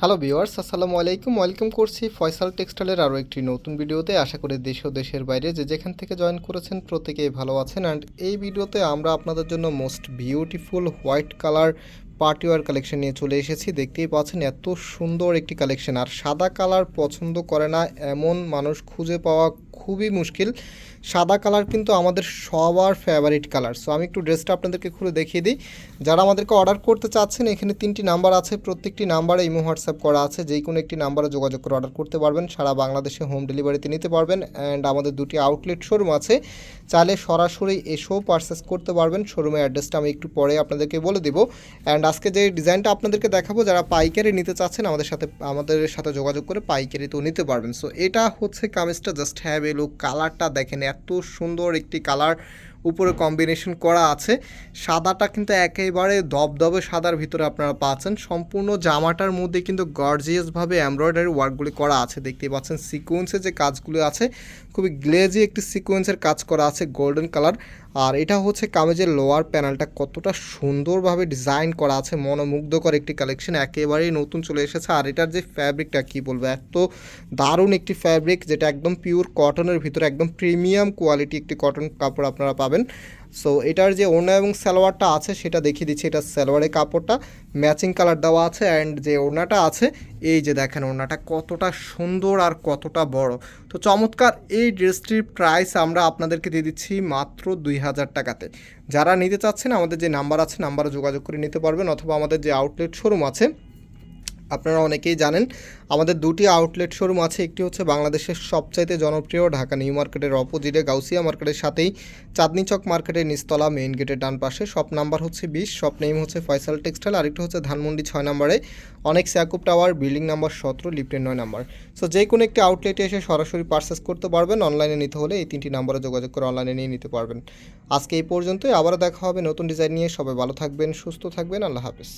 Hello viewers আসসালামু আলাইকুম। Welcome করছি ফয়সাল টেক্সটাইলের আরও একটি নতুন ভিডিওতে। আশা করি দেশ ও দেশের বাইরে যে যেখান থেকে জয়েন করেছেন প্রত্যেকেই ভালো আছেন। অ্যান্ড এই ভিডিওতে আমরা আপনাদের জন্য most beautiful white colour party wear collection নিয়ে চলে এসেছি। দেখতেই পাচ্ছেন এত সুন্দর একটি কালেকশন আর সাদা কালার পছন্দ করে না এমন মানুষ খুঁজে পাওয়া খুবই মুশকিল। সাদা কালার কিন্তু আমাদের সবার ফেভারিট কালার। সো আমি একটু ড্রেসটা আপনাদেরকে খুলে দেখিয়ে দিই। যারা আমাদেরকে অর্ডার করতে চাচ্ছেন, এখানে তিনটি নাম্বার আছে। প্রত্যেকটি নাম্বারে ইমো হোয়াটসঅ্যাপ করা আছে। যেই কোনো একটি নাম্বারে যোগাযোগ করে অর্ডার করতে পারবেন। সারা বাংলাদেশে হোম ডেলিভারিতে নিতে পারবেন। অ্যান্ড আমাদের দুটি আউটলেট শোরুম আছে। চাইলে সরাসরি এসেও পারচেস করতে পারবেন। শোরুমের অ্যাড্রেসটা আমি একটু পরে আপনাদেরকে বলে দেবো। অ্যান্ড আজকে যে ডিজাইনটা আপনাদেরকে দেখাবো, যারা পাইকারি নিতে চাচ্ছেন, আমাদের সাথে আমাদের সাথে যোগাযোগ করে পাইকারিতেও নিতে পারবেন। সো এটা হচ্ছে কামিজটা জাস্ট হ্যাভ লুক কালারটা দেখেন এত সুন্দর একটি কালার। উপরে কম্বিনেশন করা আছে। সাদাটা কিন্তু একেবারে দবদবে সাদার ভিতরে আপনারা পাচ্ছেন। সম্পূর্ণ জামাটার মধ্যে কিন্তু গর্জিয়াসভাবে এমব্রয়ডারি ওয়ার্কগুলি করা আছে। দেখতেই পাচ্ছেন সিকোয়েন্সের যে কাজগুলো আছে, খুবই গ্লেজি একটি সিকোয়েন্সের কাজ করা আছে গোল্ডেন কালার আর এটা হচ্ছে কামেজের লোয়ার প্যানেলটা কতটা সুন্দরভাবে ডিজাইন করা আছে, মনোমুগ্ধকর একটি কালেকশন একেবারেই নতুন চলে এসেছে। আর এটার যে ফ্যাব্রিকটা কি বলব, এত দারুণ একটি ফ্যাব্রিক যেটা একদম পিওর কটনের ভিতরে একদম প্রিমিয়াম কোয়ালিটি একটি কটন কাপড় আপনারা পাবেন। সো এটার যে ওড়না এবং সালোয়ারটা আছে, সেটা দেখিয়ে দিচ্ছি। এটা সালোয়ারের কাপড়টা। ম্যাচিং কালার দেওয়া আছে অ্যান্ড যে ওড়নাটা আছে, এই যে দেখেন ওড়নাটা কতটা সুন্দর আর কতটা বড়। তো চমৎকার, এই ড্রেসটির প্রাইস আমরা আপনাদেরকে দিয়ে দিচ্ছি মাত্র দুই হাজার টাকাতে। যারা নিতে চাচ্ছেন, আমাদের যে নাম্বার আছে নাম্বারে যোগাযোগ করে নিতে পারবেন অথবা আমাদের যে আউটলেট শোরুম আছে আপনারা অনেকেই জানেন, আমাদের দুটি আউটলেট শোরুম আছে, একটি হচ্ছে বাংলাদেশের সবচাইতে জনপ্রিয় ঢাকা নিউ মার্কেটের অপোজিটে গাউসিয়া মার্কেটের সাথেই চাঁদনি চক মার্কেটের নিস্তলা মেইন গেটের ডান পাশে শপ নাম্বার হচ্ছে বিশ শপ নেম হচ্ছে ফয়সাল টেক্সটাইল আরেকটি হচ্ছে ধানমন্ডি ছয় নম্বরে, অনেক স্যাকুপ টাওয়ার বিল্ডিং নাম্বার সতেরো লিফটের নয় নাম্বার। সো যে কোনো একটি আউটলেটে এসে সরাসরি পারচেস করতে পারবেন অনলাইনে নিতে হলে এই তিনটি নাম্বারে যোগাযোগ করে অনলাইনে নিয়ে নিতে পারবেন। আজকে এই পর্যন্তই, আবারও দেখা হবে নতুন ডিজাইন নিয়ে। সবাই ভালো থাকবেন, সুস্থ থাকবেন, আল্লাহ হাফিজ।